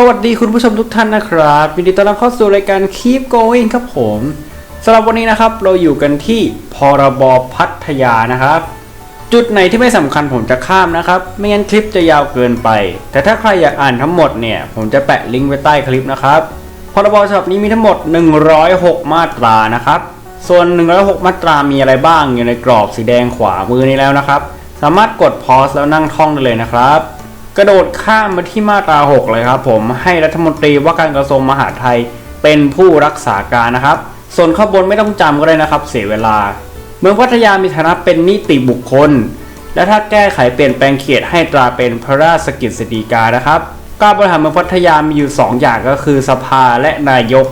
สวัสดีคุณผู้ชมทุกท่านนะครับยินดีต้อนรับเข้าสู่รายการ Keep Going ครับผมสำหรับวันนี้นะครับเราอยู่กันที่พรบพัทยานะครับ จุดไหนที่ไม่สำคัญผมจะข้ามนะครับ ไม่งั้นคลิปจะยาวเกินไป แต่ถ้าใครอยากอ่านทั้งหมดเนี่ย ผมจะแปะลิงก์ไว้ใต้คลิปนะครับพรบฉบับนี้มีทั้งหมด 106 มาตรานะครับ ส่วน 106 มาตรามีอะไรบ้างอยู่ในกรอบสีแดงขวามือนี้แล้วนะครับ สามารถกดพอสแล้วนั่งท่องได้เลยนะครับ กระโดดข้ามมาที่มาตรา6เลยครับผมให้รัฐมนตรีว่าการกระทรวงมหาดไทยเป็นผู้รักษาการนะครับ ส่วนข้างบนไม่ต้องจำก็ได้นะครับ เสียเวลา เมืองพัทยามีฐานะเป็นนิติบุคคล และถ้าแก้ไขเปลี่ยนแปลงเขตให้ตราเป็นพระราชกิจสฎีกานะครับการบริหารเมืองพัทยามีอยู่ 2 อย่างก็คือสภาและนายก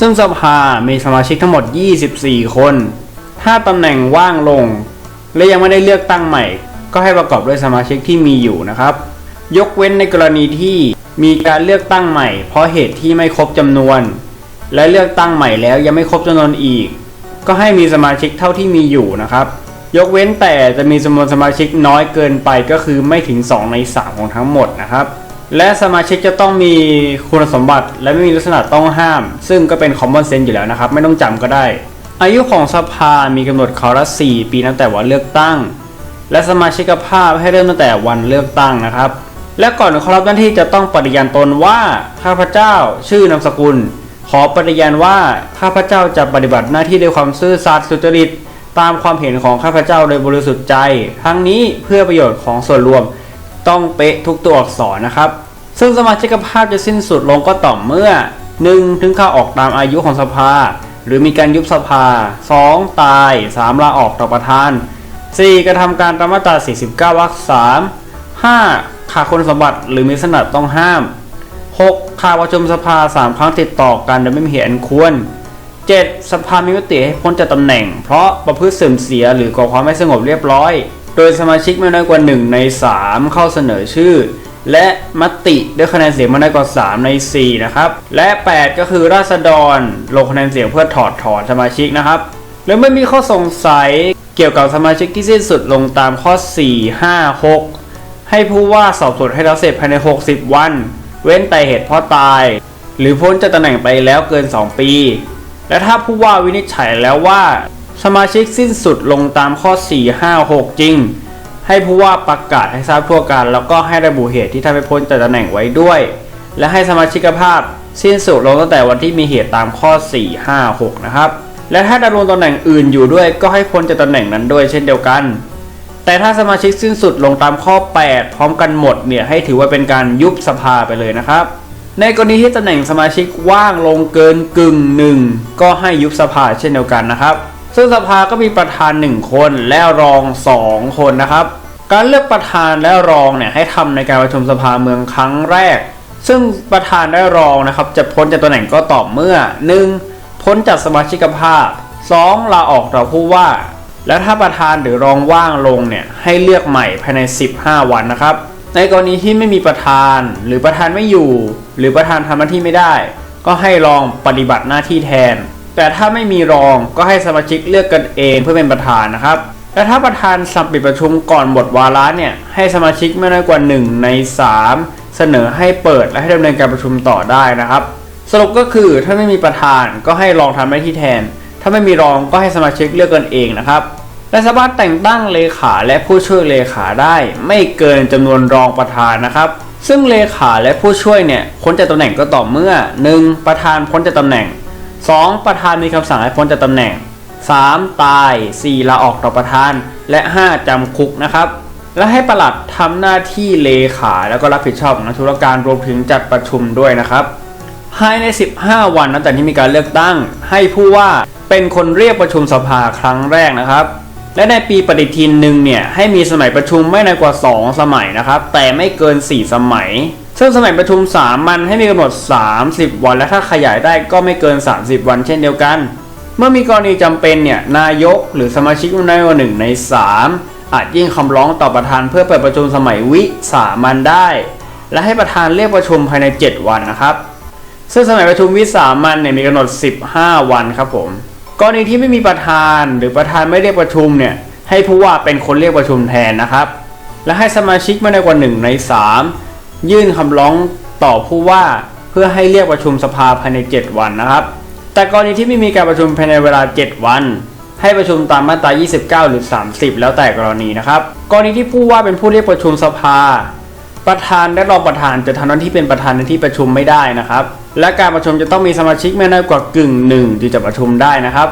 ซึ่งสภามีสมาชิกทั้งหมด 24 คน ถ้าตำแหน่งว่างลง และยังไม่ได้เลือกตั้งใหม่ ก็ให้ประกอบด้วยสมาชิกที่มีอยู่นะครับ ยกเว้นในกรณีที่มีการเลือกตั้งใหม่ เพราะเหตุที่ไม่ครบจำนวน และเลือกตั้งใหม่แล้วยังไม่ครบจำนวนอีก ก็ให้มีสมาชิกเท่าที่มีอยู่นะครับ ยกเว้นแต่จะมีจำนวนสมาชิกน้อยเกินไปก็คือไม่ถึง 2 ใน 3 ของทั้งหมดนะครับ และสมาชิกจะต้องมีคุณสมบัติและไม่มีลักษณะต้องห้าม ซึ่งก็เป็น common sense อยู่แล้วนะครับ ไม่ต้องจำก็ได้ อายุของสภามีกำหนดคราวละ4ปีตั้งแต่วันเลือกตั้ง และสมาชิกภาพให้เริ่มตั้งแต่วันเลือกตั้งนะครับ และก่อนเข้ารับหน้าที่จะต้องปฏิญาณตนว่าข้าพเจ้าชื่อนามสกุล ขอปฏิญาณว่าข้าพเจ้าจะปฏิบัติหน้าที่ด้วยความซื่อสัตย์สุจริต ตามความเห็นของข้าพเจ้าโดยบริสุทธิ์ใจ ทั้งนี้เพื่อประโยชน์ของส่วนรวมต้องเป๊ะทุกตัวอักษรนะครับ ซึ่งสมาชิกภาพจะสิ้นสุดลงก็ต่อเมื่อ 1. ถึงเข้าออกตามอายุของสภา หรือมีการยุบสภา 2. ตาย 3. ลาออกต่อประธาน 4. กระทำการตามมาตรา49วรรค3 5. ขาดคุณสมบัติหรือมีลักษณะต้องห้าม 6. ขาดประชุมสภา 3 ครั้งติดต่อกันโดยไม่มีเหตุอันควร 7. สภามีมติให้พ้นจากตำแหน่ง เพราะประพฤติเสื่อมเสียหรือก่อความไม่สงบเรียบร้อย โดยสมาชิกไม่น้อยกว่า 1 ใน 3 เข้าเสนอชื่อ และมติด้วยคะแนนเสียงไม่น้อยกว่า 3 ใน 4 นะครับ และ 8 ก็คือราษฎรลงคะแนนเสียงเพื่อถอดถอนสมาชิกนะครับหรือไม่มีข้อสงสัยเกี่ยวกับสมาชิกที่สิ้นสุดลงตามข้อ 4 5 6 ให้ผู้ว่าสอบสวนให้แล้วเสร็จภายใน 60 วัน เว้นแต่เหตุเพราะตาย หรือพ้นจากตำแหน่งไปแล้วเกิน 2 ปี และถ้าผู้ว่าวินิจฉัยแล้วว่า สมาชิกสิ้นสุดลงตามข้อ 4 5 6 จริง ให้ผู้ว่าประกาศให้ทราบทั่วกัน แล้วก็ให้ระบุเหตุที่ทำให้พ้นจากตำแหน่งไว้ด้วย และให้สมาชิกภาพสิ้นสุดลงตั้งแต่วันที่มีเหตุตามข้อ 4 5 6 นะครับ และถ้าดำรงตำแหน่งอื่นอยู่ด้วยก็ให้พ้นจากตำแหน่งนั้นด้วยเช่นเดียวกัน แต่ถ้าสมาชิกสิ้นสุดลงตามข้อ 8 พร้อมกันหมดเนี่ยให้ถือว่าเป็นการยุบสภาไปเลยนะครับ ในกรณีที่ตำแหน่งสมาชิกว่างลงเกินกึ่งหนึ่งก็ให้ยุบสภาเช่นเดียวกันนะครับ ซึ่งสภาก็มีประธาน 1 คนและรอง 2 คนนะครับ การเลือกประธานและรองเนี่ยให้ทำในการประชุมสภาเมืองครั้งแรก ซึ่งประธานและรองนะครับจะพ้นจากตำแหน่งก็ต่อเมื่อ 1. พ้นจากสมาชิกภาพ 2. ลาออกต่อผู้ว่า และถ้าประธานหรือรองว่างลงเนี่ยให้เลือกใหม่ภายใน 15 วันนะครับ ในกรณีที่ไม่มีประธานหรือประธานไม่อยู่ หรือประธานทำหน้าที่ไม่ได้ ก็ให้รองปฏิบัติหน้าที่แทน แต่ถ้าไม่มีรองก็ให้สมาชิกเลือกกันเองเพื่อเป็นประธานนะครับและถ้าประธานสั่งปิดประชุมก่อนหมดวาระเนี่ยให้สมาชิกไม่น้อยกว่า 1 ใน 3 เสนอให้เปิดและให้ดำเนินการประชุมต่อได้นะครับ สรุปก็คือถ้าไม่มีประธานก็ให้รองทำหน้าที่แทน ถ้าไม่มีรองก็ให้สมาชิกเลือกกันเองนะครับ และสามารถแต่งตั้งเลขาและผู้ช่วยเลขาได้ ไม่เกินจำนวนรองประธานนะครับ ซึ่งเลขาและผู้ช่วยเนี่ยพ้นจากตำแหน่งก็ต่อเมื่อ 1. ประธานพ้นจากตำแหน่ง 2. ประธานมีคำสั่งให้พ้นจากตำแหน่ง 3. ตาย 4. ลาออกต่อประธาน และ 5. จำคุกนะครับ และให้ประหลัดทำหน้าที่เลขาแล้วก็รับผิดชอบงานธุรการรวมถึงจัดประชุมด้วยนะครับภายใน 15 วันนับแต่ที่มีการเลือกตั้ง ให้ผู้ว่าเป็นคนเรียกประชุมสภาครั้งแรกนะครับ และในปีปฏิทินหนึ่งเนี่ยให้มีสมัยประชุมไม่น้อยกว่า 2 สมัยนะครับ แต่ไม่เกิน 4 สมัย ซึ่งสมัยประชุมสามันให้มีกำหนด 30 วัน และถ้าขยายได้ก็ไม่เกิน 30 วันเช่นเดียวกัน เมื่อมีกรณีจำเป็นเนี่ยนายกหรือสมาชิกไม่น้อยกว่าหนึ่งใน 3 อาจยื่นคำร้องต่อประธานเพื่อเปิดประชุมสมัยวิสามันได้ และให้ประธานเรียกประชุมภายใน 7 วันนะครับซึ่งสมัยประชุมวิสามันเนี่ยมีกำหนด 15 วันครับผม กรณีที่ไม่มีประธานหรือประธานไม่เรียกประชุมเนี่ยให้ผู้ว่าเป็นคนเรียกประชุมแทนนะครับ และให้สมาชิกไม่น้อยกว่า 1 ใน 3 ยื่นคำร้องต่อผู้ว่าเพื่อให้เรียกประชุมสภาภายใน 7 วันนะครับ แต่กรณีที่ไม่มีการประชุมภายในเวลา 7 วัน ให้ประชุมตามมาตรา 29 หรือ 30 แล้วแต่กรณีนะครับ กรณีที่ผู้ว่าเป็นผู้เรียกประชุมสภา ประธานและรองประธานจะทำหน้าที่เป็นประธานในที่ประชุมไม่ได้นะครับ และการประชุมจะต้องมีสมาชิกไม่น้อยกว่ากึ่งหนึ่งที่จะประชุมได้นะครับ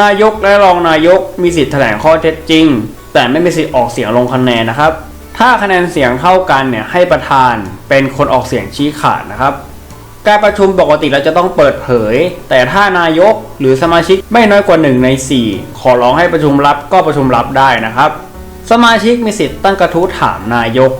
นายกและรองนายกมีสิทธิ์แถลงข้อเท็จจริง แต่ไม่มีสิทธิ์ออกเสียงลงคะแนนนะครับ ถ้าคะแนนเสียงเท่ากันเนี่ยให้ประธานเป็นคนออกเสียงชี้ขาดนะครับ การประชุมปกติเราจะต้องเปิดเผย แต่ถ้านายกหรือสมาชิกไม่น้อยกว่า1ใน4 ขอร้องให้ประชุมลับก็ประชุมลับได้นะครับ สมาชิกมีสิทธิ์ตั้งกระทู้ถามนายก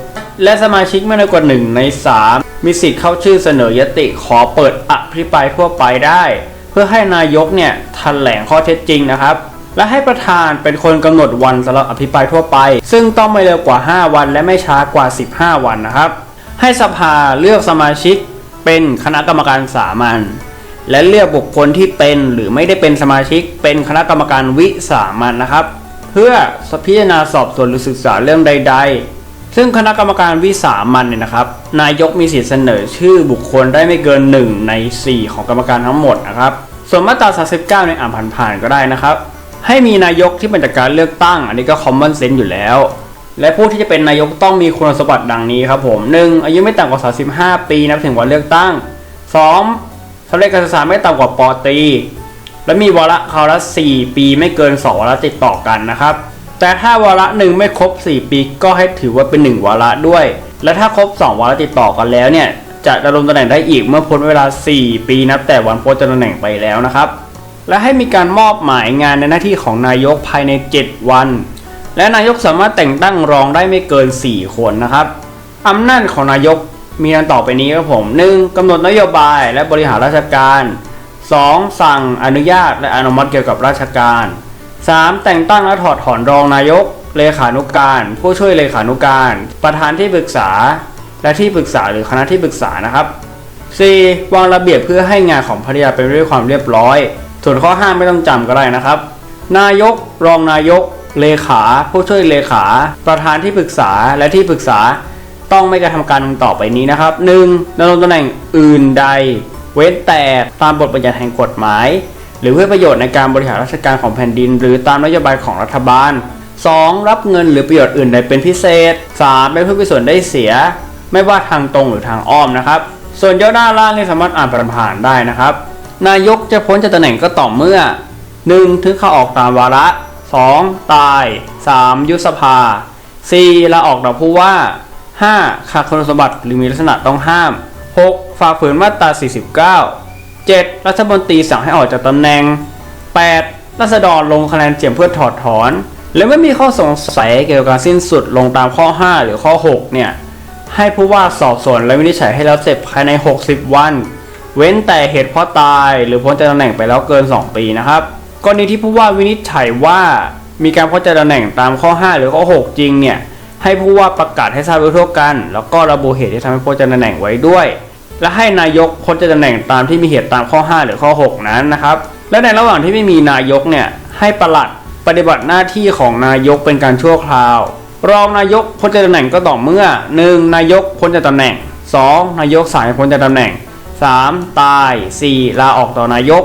และสมาชิกไม่น้อยกว่า 1 ใน 3 มีสิทธิ์เข้าชื่อเสนอยติขอเปิดอภิปรายทั่วไปได้ เพื่อให้นายกเนี่ยแถลงข้อเท็จจริงนะครับ และให้ประธานเป็นคนกำหนดวันสำหรับอภิปรายทั่วไป ซึ่งต้องไม่เร็วกว่า 5 วัน และไม่ช้ากว่า 15 วันนะครับ ให้สภาเลือกสมาชิกเป็นคณะกรรมการสามัญและเลือกบุคคลที่เป็นหรือไม่ได้เป็นสมาชิก เป็นคณะกรรมการวิสามัญนะครับ เพื่อพิจารณาสอบสวนหรือศึกษาเรื่องใด ๆ ซึ่งคณะกรรมการวิสามัญเนี่ยนะครับ นายกมีสิทธิ์เสนอชื่อบุคคลได้ไม่เกิน 1 ใน 4 ของกรรมการทั้งหมดนะครับ ส่วนมาตรา39ในอ่านผ่านๆก็ได้นะครับ ให้มีนายกที่มาจากการเลือกตั้ง อันนี้ก็ common sense อยู่แล้ว และผู้ที่จะเป็นนายกต้องมีคุณสมบัติดังนี้ครับผม 1. อายุไม่ต่ำกว่า 35 ปีนับถึงวันเลือกตั้ง 2. สำเร็จการศึกษาไม่ต่ำกว่าปตรีและมีวาระคราวละ4ปีไม่เกิน2วาระติดต่อกันนะครับ แต่ถ้าวาระหนึ่งไม่ครบ 4 ปีก็ให้ถือว่าเป็น 1 วาระด้วย และถ้าครบ 2 วาระติดต่อกันแล้วเนี่ย จะดำรงตำแหน่งได้อีกเมื่อพ้นเวลา 4 ปีนับแต่วันพ้นตำแหน่งไปแล้วนะครับ และให้มีการมอบหมายงานในหน้าที่ของนายกภายใน 7 วัน และนายกสามารถแต่งตั้งรองได้ไม่เกิน 4 คนนะครับอำนาจของนายกมีดังต่อไปนี้ครับผม 1. กำหนดนโยบายและบริหารราชการ 2. สั่งอนุญาตและอนุมัติเกี่ยวกับราชการ 3. แต่งตั้งและถอดถอนรองนายก เลขานุกการ ผู้ช่วยเลขานุการ ประธานที่ปรึกษา และที่ปรึกษาหรือคณะที่ปรึกษานะครับ 4. วางระเบียบเพื่อให้งานของภรรยาเป็นด้วยความเรียบร้อย ส่วนข้อห้าไม่ต้องจำก็ได้นะครับ นายก รองนายก เลขา ผู้ช่วยเลขา ประธานที่ปรึกษาและที่ปรึกษา ต้องไม่กระทำการต่อไปนี้นะครับ 1. ดำรงตำแหน่งอื่นใด เว้นแต่ตามบทบัญญัติแห่งกฎหมาย หรือเพื่อประโยชน์ในการบริหารราชการของแผ่นดิน หรือตามนโยบายของรัฐบาล 2. รับเงินหรือประโยชน์อื่นใดเป็นพิเศษ 3. เป็นผู้มีส่วนได้เสีย ไม่ว่าทางตรงหรือทางอ้อมนะครับ ส่วนย่อหน้าล่างนี่สามารถอ่านผ่านๆได้นะครับ นายกจะพ้นจากตำแหน่งก็ต่อเมื่อ 1. ถึงเข้าออกตามวาระ 2. ตาย 3. ยุบสภา 4. ลาออกจากผู้ว่า 5. ขาดคุณสมบัติหรือมีลักษณะต้องห้าม 6. ฝ่าฝืนมาตรา 49 7. รัฐมนตรีสั่งให้ออกจากตำแหน่ง 8. รัษฎรลงคะแนนเสียงเพื่อถอดถอน และไม่มีข้อสงสัยเกี่ยวกับการสิ้นสุดลงตามข้อ 5 หรือข้อ 6 เนี่ย ให้ผู้ว่าสอบสวนและวินิจฉัยให้แล้วเสร็จภายใน 60 วัน เว้นแต่เหตุเพราะตายหรือพ้นจากตำแหน่งไปแล้วเกิน 2 ปีนะครับกรณีที่ผู้ว่าวินิจฉัยว่ามีการพ้นจากตำแหน่งตามข้อ 5 หรือข้อ 6 จริงเนี่ยให้ผู้ว่าประกาศให้ทราบโดยทั่วกัน แล้วก็ระบุเหตุที่ทำให้พ้นจากตำแหน่งไว้ด้วย และให้นายกพ้นจากตำแหน่งตามที่มีเหตุตามข้อ 5 หรือข้อ 6 นั้นนะครับ และในระหว่างที่ไม่มีนายกเนี่ยให้ประหลัดปฏิบัติหน้าที่ของนายกเป็นการชั่วคราว รองนายกพ้นจากตำแหน่งก็ต่อเมื่อ 1. นายกพ้นจากตำแหน่ง 2. นายกสายพ้นจากตำแหน่ง 3. ตาย 4. ลาออกต่อนายก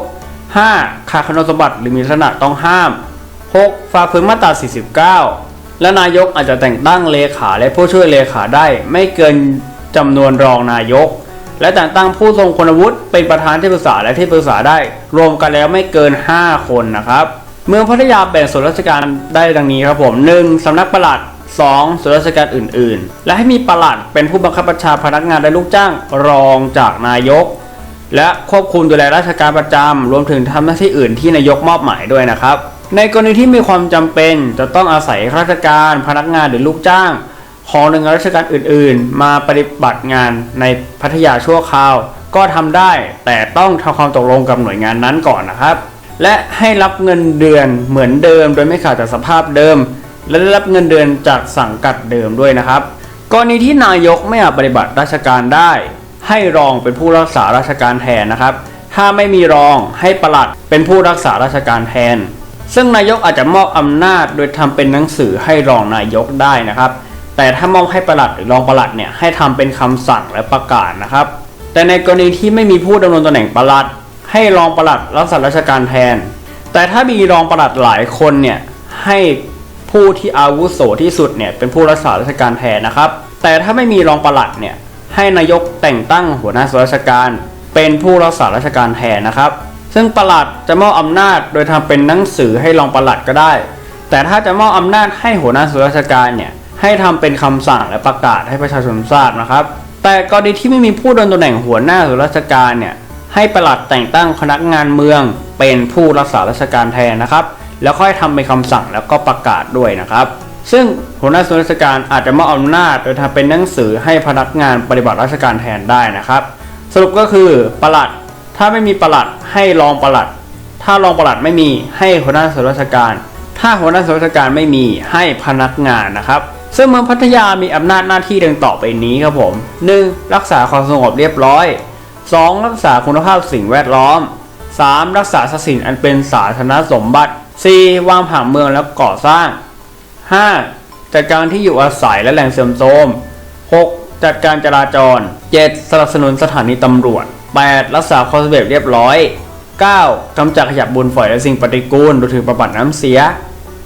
5. ขาดคุณสมบัติหรือมีลักษณะต้องห้าม 6. ฝ่าฝืนมาตรา 49 และนายกอาจจะแต่งตั้งเลขาและผู้ช่วยเลขาได้ ไม่เกินจำนวนรองนายก และแต่งตั้งผู้ทรงคุณวุฒิเป็นประธานที่ปรึกษาและที่ปรึกษาได้ รวมกันแล้วไม่เกิน 5 คนนะครับ เมืองพัทยาแบ่งส่วนราชการได้ดังนี้ครับผม 1. สำนักปลัด 2. ส่วนราชการอื่น ๆ และให้มีปลัดเป็นผู้บังคับบัญชาพนักงานและลูกจ้างรองจากนายก และควบคุมดูแลราชการประจำรวมถึงทำหน้าที่อื่นที่นายกมอบหมายด้วยนะครับ ในกรณีที่มีความจำเป็นจะต้องอาศัยราชการพนักงานหรือลูกจ้าง ของหน่วยงานราชการอื่นๆ มาปฏิบัติงานในพัทยาชั่วคราว ก็ทำได้แต่ต้องทำความตกลงกับหน่วยงานนั้นก่อนนะครับ และให้รับเงินเดือนเหมือนเดิม โดยไม่ขาดจากสภาพเดิม และได้รับเงินเดือนจากสังกัดเดิมด้วยนะครับกรณีที่นายกไม่อาจปฏิบัติราชการได้ ให้รองเป็นผู้รักษาราชการแทนนะครับ ถ้าไม่มีรองให้ปลัดเป็นผู้รักษาราชการแทน ซึ่งนายกอาจจะมอบอำนาจโดยทำเป็นหนังสือให้รองนายกได้นะครับ แต่ถ้ามอบให้ประหลัดหรือรองประหลัดเนี่ยให้ทำเป็นคำสั่งและประกาศนะครับ แต่ในกรณีที่ไม่มีผู้ดำรงตำแหน่งประหลัด ให้รองประหลัดรักษาราชการแทน แต่ถ้ามีรองประหลัดหลายคนเนี่ยให้ผู้ที่อาวุโสที่สุดเนี่ยเป็นผู้รักษาราชการแทนนะครับ แต่ถ้าไม่มีรองประหลัดเนี่ยให้นายกแต่งตั้งหัวหน้าส่วนราชการ เป็นผู้รักษาราชการแทนนะครับ ซึ่งประหลัดจะมอบอำนาจโดยทำเป็นหนังสือให้รองประหลัดก็ได้ แต่ถ้าจะมอบอำนาจให้หัวหน้าส่วนราชการเนี่ย ให้ทำเป็นคำสั่งและประกาศให้ประชาชนทราบนะครับ แต่กรณีที่ไม่มีผู้ดำรงตำแหน่งหัวหน้าส่วนราชการเนี่ยให้ประหลัดแต่งตั้งคณะงานเมืองเป็นผู้รักษาราชการแทนนะครับ แล้วค่อยทำเป็นคำสั่งแล้วก็ประกาศด้วยนะครับ ซึ่งหัวหน้าส่วนราชการอาจจะมอบอำนาจโดยทำเป็นหนังสือให้พนักงานปฏิบัติราชการแทนได้นะครับ สรุปก็คือประหลัดถ้าไม่มีประหลัดให้รองประหลัด ถ้ารองประหลัดไม่มีให้หัวหน้าส่วนราชการ ถ้าหัวหน้าส่วนราชการไม่มีให้พนักงานนะครับ ซึ่งเมืองพัทยามีอำนาจหน้าที่ดังต่อไปนี้ครับผม 1. รักษาความสงบเรียบร้อย 2. รักษาคุณภาพสิ่งแวดล้อม 3. รักษาทรัพย์สินอันเป็นสาธารณสมบัติ 4. วางผังเมืองและก่อสร้าง 5. จัดการที่อยู่อาศัยและแหล่งเสริมโทรม 6. จัดการจราจร 7. สนับสนุนสถานีตำรวจ 8. รักษาความสงบเรียบร้อย 9. กำจัดขยะบุญฝอยและสิ่งปฏิกูลรวมถึงบำบัดน้ำเสีย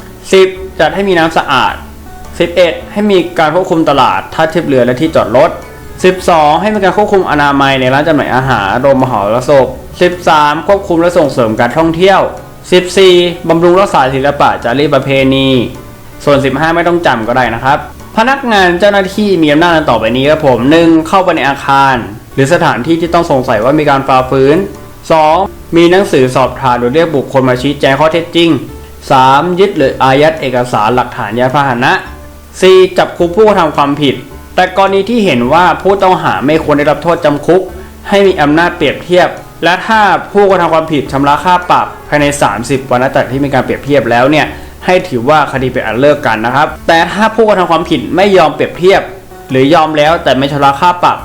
10. จัดให้มีน้ำสะอาด 11. ให้มีการควบคุมตลาดท่าเทียบเรือและที่จอดรถ 12. ให้มีการควบคุมอนามัยในร้านจำหน่ายอาหารโรงมหรสพ 13. ควบคุมและส่งเสริมการท่องเที่ยว 14. บำรุงรักษาศิลปะจารีตประเพณี ส่วน 15 ไม่ต้องจำก็ได้นะครับ พนักงานเจ้าหน้าที่มีอำนาจต่อไปนี้ครับผม 1. เข้าไปในอาคาร หรือสถานที่ที่ต้องสงสัยว่ามีการฝ่าฝืน 2. มีหนังสือสอบถามโดยเรียกบุคคลมาชี้แจงข้อเท็จจริง 3. ยึดหรืออายัดเอกสารหลักฐานยานพาหนะ 4. จับคุมผู้กระทำความผิด แต่กรณีที่เห็นว่าผู้ต้องหาไม่ควรได้รับโทษจำคุก ให้มีอำนาจเปรียบเทียบ และถ้าผู้กระทำความผิดชำระค่าปรับภายใน 30 วันนับจากที่มีการเปรียบเทียบแล้วเนี่ยให้ถือว่าคดีเป็นอันเลิกกันนะครับ แต่ถ้าผู้กระทำความผิดไม่ยอมเปรียบเทียบ หรือยอมแล้วแต่ไม่ชำระค่าปรับ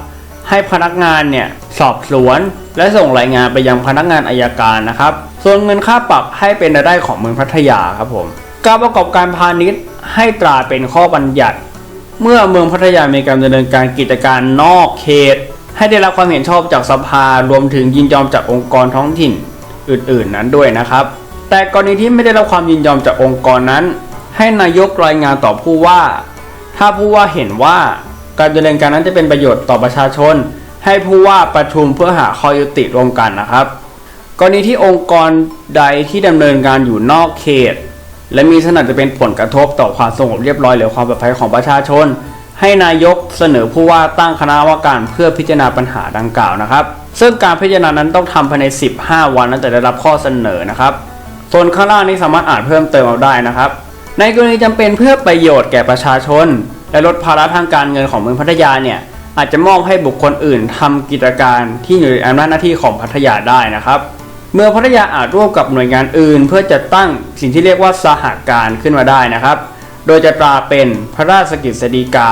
ให้พนักงานเนี่ยสอบสวน และส่งรายงานไปยังพนักงานอายการนะครับ ส่วนเงินค่าปรับให้เป็นรายได้ของเมืองพัทยาครับผม การประกอบการพาณิชย์ ให้ตราเป็นข้อบัญญัติ เมื่อเมืองพัทยามีการดำเนินการกิจการนอกเขต ให้ได้รับความเห็นชอบจากสภารวมถึงยินยอมจากองค์กรท้องถิ่นอื่นๆ นั้นด้วยนะครับ แต่กรณีที่ไม่ได้รับความยินยอมจากองค์กรนั้น ให้นายกรายงานต่อผู้ว่า ถ้าผู้ว่าเห็นว่าการดำเนินการนั้นจะเป็นประโยชน์ต่อประชาชน ให้ผู้ว่าประชุมเพื่อหาข้อยุติร่วมกันนะครับ กรณีที่องค์กรใดที่ดำเนินการอยู่นอกเขต และมีลักษณะจะเป็นผลกระทบต่อความสงบเรียบร้อยหรือความปลอดภัยของประชาชน ให้นายกเสนอผู้ว่าตั้งคณะกรรมการเพื่อพิจารณาปัญหาดังกล่าวนะครับ ซึ่งการพิจารณานั้นต้องทำภายใน 15 วันนับแต่ได้รับข้อเสนอนะครับส่วนข้างล่างนี้สามารถอ่านเพิ่มเติมเอาได้นะครับ ในกรณีจำเป็นเพื่อประโยชน์แก่ประชาชน และลดภาระทางการเงินของเมืองพัทยาเนี่ยอาจจะมอบให้บุคคลอื่นทำกิจการที่อยู่ในอำนาจหน้าที่ของพัทยาได้นะครับ เมืองพัทยาอาจร่วมกับหน่วยงานอื่น เพื่อจัดตั้งสิ่งที่เรียกว่าสหการขึ้นมาได้นะครับ โดยจะตราเป็นพระราชกิจสีกา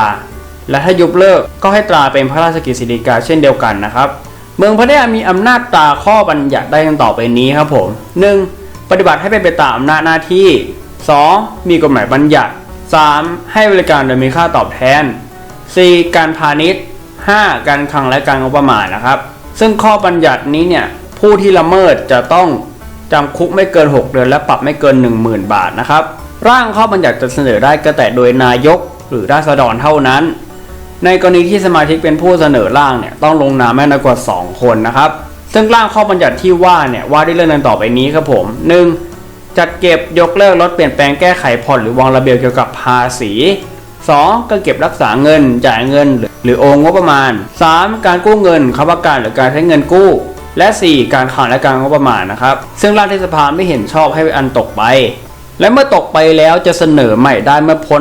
และถ้ายุบเลิกก็ให้ตราเป็นพระราชกิจสีกาเช่นเดียวกันนะครับ เมืองพัทยามีอำนาจตราข้อบัญญัติได้ดังต่อไปนี้ครับผม 1. ปฏิบัติให้เป็นไปตามอำนาจหน้าที่ 2. มีกฎหมายบัญญัติ 3. ให้บริการโดยมีค่าตอบแทน 4. การพาณิชย์ 5. การคลังและการงบประมาณนะครับ ซึ่งข้อบัญญัตินี้เนี่ย ผู้ที่ละเมิดจะต้องจำคุกไม่เกิน 6 เดือนและปรับไม่เกิน 10,000 บาทนะครับ ร่างข้อบัญญัติจะเสนอได้ก็แต่โดยนายกหรือราษฎรเท่านั้น ในกรณีที่สมาชิกเป็นผู้เสนอร่างเนี่ยต้องลงนามไม่น้อยกว่า 2 คนนะครับ ซึ่งร่างข้อบัญญัติที่ว่าเนี่ยว่าด้วยเรื่องดังต่อไปนี้ครับผม 1. จัดเก็บยกเลิกลดเปลี่ยนแปลงแก้ไขผ่อนหรือวางระเบียบเกี่ยวกับภาษี 2. การเก็บรักษาเงิน จ่ายเงิน หรือโอนงบประมาณ 3. การกู้เงินค้ำประกันหรือการใช้เงินกู้ และ 4. การขังและการงบประมาณนะครับ ซึ่งร่างเทศบาไม่เห็นชอบให้อันตกไป และเมื่อตกไปแล้วจะเสนอใหม่ได้เมื่อพ้น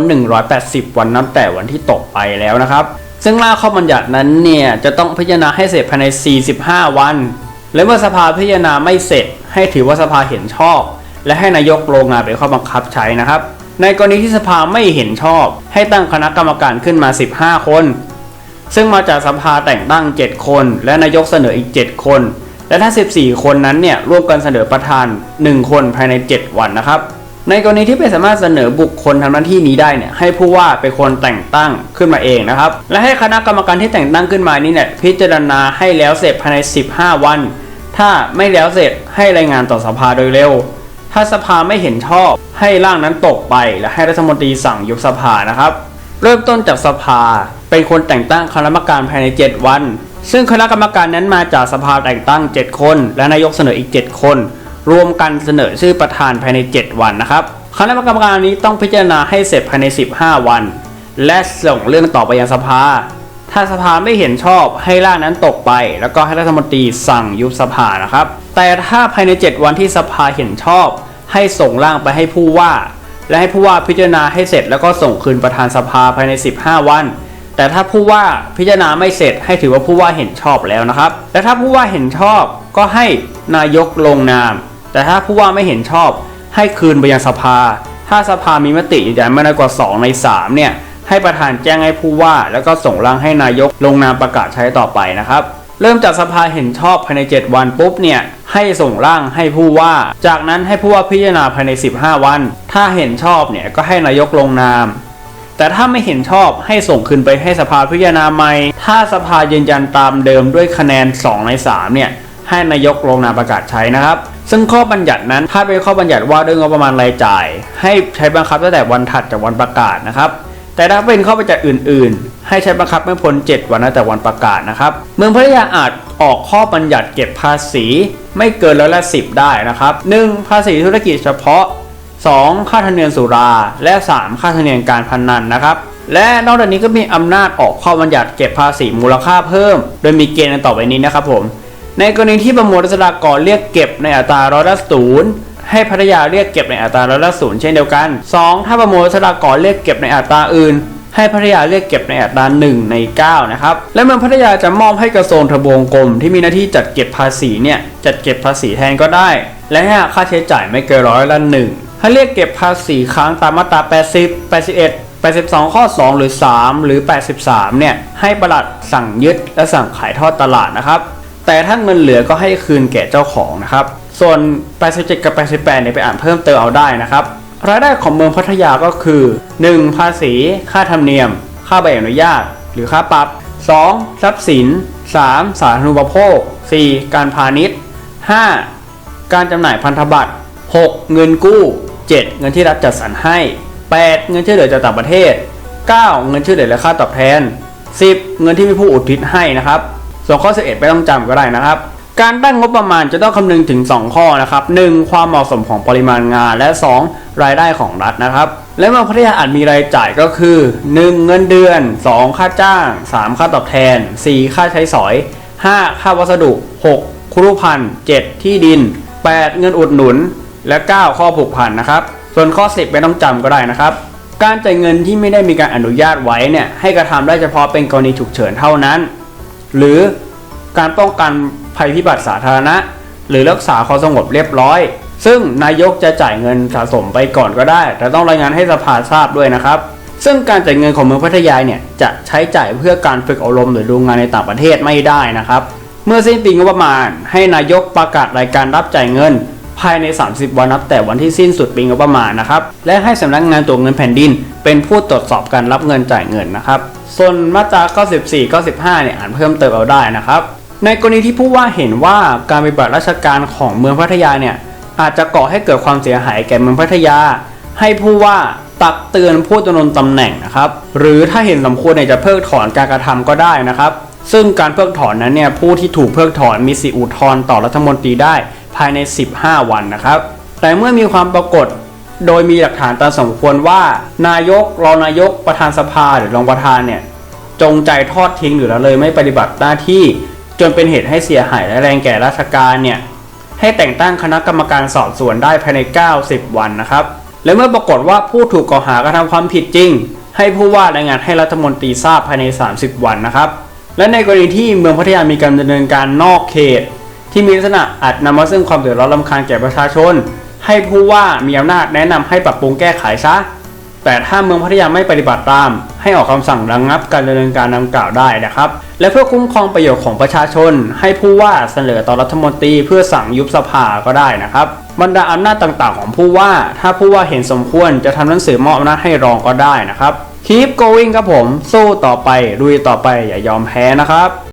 180 วันนับแต่วันที่ตกไปแล้วนะครับ ซึ่งร่างข้อบัญญัตินั้นเนี่ยจะต้องพิจารณาให้เสร็จภายใน 45 วัน และเมื่อสภาพิจารณาไม่เสร็จ ให้ถือว่าสภาเห็นชอบ และให้นายกลงงานเป็นข้อบังคับใช้นะครับ ในกรณีที่สภาไม่เห็นชอบ ให้ตั้งคณะกรรมการขึ้นมา 15 คน ซึ่งมาจากสภาแต่งตั้ง 7 คน และนายกเสนออีก 7 คน และถ้า 14 คนนั้นเนี่ยร่วมกันเสนอประธาน 1 คนภายใน 7 วันนะครับ ในกรณีที่ไม่สามารถเสนอบุคคลทำหน้าที่นี้ได้เนี่ยให้ผู้ว่าเป็นคนแต่งตั้งขึ้นมาเองนะครับ และให้คณะกรรมการที่แต่งตั้งขึ้นมานี้เนี่ยพิจารณาให้แล้วเสร็จภายใน 15 วัน ถ้าไม่แล้วเสร็จให้รายงานต่อสภาโดยเร็ว ถ้าสภาไม่เห็นชอบให้ร่างนั้นตกไป และให้รัฐมนตรีสั่งยุบสภานะครับ เริ่มต้นจากสภา เป็นคนแต่งตั้งคณะกรรมการภายใน 7 วัน ซึ่งคณะกรรมการนั้นมาจากสภาแต่งตั้ง 7 คน และนายกเสนออีก 7 คน รวมกันเสนอชื่อประธานภายใน 7 วันนะครับคณะกรรมการนี้ต้องพิจารณาให้เสร็จภายใน 15 วัน และส่งเรื่องต่อไปยังสภา ถ้าสภาไม่เห็นชอบให้ร่างนั้นตกไป แล้วก็ให้รัฐมนตรีสั่งยุบสภานะครับ แต่ถ้าภายใน 7 วันที่สภาเห็นชอบ ให้ส่งร่างไปให้ผู้ว่า และให้ผู้ว่าพิจารณาให้เสร็จแล้วก็ส่งคืนประธานสภาภายใน 15 วัน แต่ถ้าผู้ว่าพิจารณาไม่เสร็จให้ถือว่าผู้ว่าเห็นชอบแล้วนะครับ และถ้าผู้ว่าเห็นชอบก็ให้นายกลงนาม แต่ถ้าผู้ว่าไม่เห็นชอบ ให้คืนไปยังสภา ถ้าสภามีมติยืนยันไม่น้อยกว่า 2 ใน 3 เนี่ยให้ประธานแจ้งให้ผู้ว่า แล้วก็ส่งร่างให้นายกลงนามประกาศใช้ต่อไปนะครับ เริ่มจากสภาเห็นชอบภายใน 7 วันปุ๊บเนี่ยให้ส่งร่างให้ผู้ว่า จากนั้นให้ผู้ว่าพิจารณาภายใน 15 วัน ถ้าเห็นชอบเนี่ยก็ให้นายกลงนาม แต่ถ้าไม่เห็นชอบให้ส่งคืนไปให้สภาพิจารณาใหม่ ถ้าสภายืนยันตามเดิมด้วยคะแนน 2 ใน 3 เนี่ยให้นายกลงนามประกาศใช้นะครับ ซึ่งข้อบัญญัตินั้นถ้าเป็นข้อบัญญัติว่าด้วยงบประมาณรายจ่าย ให้ใช้บังคับตั้งแต่วันถัดจากวันประกาศนะครับ แต่ถ้าเป็นข้อบัญญัติอื่น ๆ ให้ใช้บังคับไม่พ้น 7 วันนับแต่วันประกาศนะครับ เมืองพัทยาอาจออกข้อบัญญัติเก็บภาษีไม่เกินร้อยละสิได้นะครับ 1. ภาษีธุรกิจเฉพาะ 2. ค่าธรรมเนียมสุรา และ 3. ค่าธรรมเนียมการพนันนะครับ และนอกจากนี้ก็มีอำนาจออกข้อบัญญัติเก็บภาษีมูลค่าเพิ่ม โดยมีเกณฑ์ต่อไปนี้นะครับผม ในกรณีที่ประมวลรัษฎากรเรียกเก็บในอัตราร้อยละศูนย์ ให้พัทยาเรียกเก็บในอัตราร้อยละศูนย์เช่นเดียวกัน 2. ถ้าประมวลรัษฎากรเรียกเก็บในอัตราอื่น ให้พัทยาเรียกเก็บในอัตรา1ใน 9 นะครับ และเมืองพัทยาจะมอบให้กระทรวงทบวงกรมที่มีหน้าที่จัดเก็บภาษีเนี่ยจัดเก็บภาษีแทนก็ได้ และให้หักค่าใช้จ่ายไม่เกินร้อยละหนึ่งให้เรียกเก็บภาษีค้างตามมาตรา 80 81 82 ข้อ 2 หรือ 3 หรือ 83 เนี่ย ให้ประหลัดสั่งยึดและสั่งขายทอดตลาดนะครับ แต่ถ้าเงินเหลือก็ให้คืนแก่เจ้าของนะครับ ส่วน 87 กับ 88 เนี่ยไปอ่านเพิ่มเติมเอาได้นะครับ รายได้ของเมืองพัทยาก็คือ 1. ภาษี ค่าธรรมเนียม ค่าใบอนุญาต หรือค่าปรับ 2. ทรัพย์สิน 3. สาธารณูปโภค 4. การพาณิชย์ 5. การจำหน่ายพันธบัตร 6. เงินกู้ 7. เงินที่รัฐจัดสรรให้ 8. เงินช่วยเหลือจากต่างประเทศ 9. เงินช่วยเหลือและค่าตอบแทน 10. เงินที่มีผู้อุทิศให้นะครับ ส่วนข้อ 11 ไม่ต้องจำก็ได้นะครับ การตั้งงบประมาณจะต้องคำนึงถึง 2 ข้อนะครับ 1. ความเหมาะสมของปริมาณงาน และ 2. รายได้ของรัฐนะครับ และเมืองพัทยาอาจมีรายจ่ายก็คือ 1. เงินเดือน 2. ค่าจ้าง 3. ค่าตอบแทน 4. ค่าใช้สอย 5. ค่าวัสดุ 6. ครุพันธ์ 7. ที่ดิน 8. เงินอุดหนุน และ 9 ข้อผูกพันนะครับ ส่วนข้อ 10 ไม่ต้องจำก็ได้นะครับ การจ่ายเงินที่ไม่ได้มีการอนุญาตไว้เนี่ยให้กระทำได้เฉพาะเป็นกรณีฉุกเฉินเท่านั้น หรือการป้องกัน ภัยพิบัติสาธารณะ หรือรักษาความสงบเรียบร้อย ซึ่งนายกจะจ่ายเงินสะสมไปก่อนก็ได้ แต่ต้องรายงานให้สภาทราบด้วยนะครับ ซึ่งการจ่ายเงินของเมืองพัทยาเนี่ยจะใช้จ่ายเพื่อการฝึกอบรมหรือดูงานในต่างประเทศไม่ได้นะครับ เมื่อสิ้นปีงบประมาณ ให้นายกประกาศรายการรับจ่ายเงิน ภายใน 30 วันนับแต่วันที่สิ้นสุดปีงบประมาณนะครับและให้สำนักงานตรวจเงินแผ่นดิน เป็นผู้ตรวจสอบการรับเงินจ่ายเงินนะครับส่วนมาตรา94 95เนี่ยอ่านเพิ่มเติมเอาได้นะครับ ในกรณีที่ผู้ว่าเห็นว่าการปฏิบัติราชการของเมืองพัทยาเนี่ยอาจจะก่อให้เกิดความเสียหายแก่เมืองพัทยา ให้ผู้ว่าตักเตือนผู้ดำรงตำแหน่งนะครับ หรือถ้าเห็นสมควรเนี่ยจะเพิกถอนการกระทำก็ได้นะครับ ซึ่งการเพิกถอนนั้นเนี่ยผู้ที่ถูกเพิกถอนมีสิทธิอุทธรณ์ต่อรัฐมนตรีได้ภายใน 15 วันนะครับ แต่เมื่อมีความปรากฏโดยมีหลักฐานตามสมควรว่า นายกรองนายกประธานสภาหรือรองประธานเนี่ยจงใจทอดทิ้งหรือละเลยไม่ปฏิบัติหน้าที่ จนเป็นเหตุให้เสียหายและแรงแก่ราชการเนี่ยให้แต่งตั้งคณะกรรมการสอบสวนได้ภายใน 90 วันนะครับ และเมื่อปรากฏว่าผู้ถูกกล่าวหากระทำความผิดจริง ให้ผู้ว่ารายงานให้รัฐมนตรีทราบภายใน 30 วันนะครับ และในกรณีที่เมืองพัทยามีการดำเนินการนอกเขต ที่มีลักษณะอาจนำมาซึ่งความเดือดร้อนรำคาญแก่ประชาชน ให้ผู้ว่ามีอำนาจแนะนำให้ปรับปรุงแก้ไขซะแต่ถ้าเมืองพัทยาไม่ปฏิบัติตาม ให้ออกคำสั่งระงงับการดำเนินการดังกล่าวได้นะครับ และเพื่อคุ้มครองประโยชน์ของประชาชน ให้ผู้ว่าเสนอต่อรัฐมนตรีเพื่อสั่งยุบสภาก็ได้นะครับบรรดาอำนาจต่างๆ ของผู้ว่า ถ้าผู้ว่าเห็นสมควรจะทำหนังสือมอบอำนาจให้รองก็ได้นะครับ keep going ครับผม สู้ต่อไปลุยต่อไปอย่ายอมแพ้นะครับ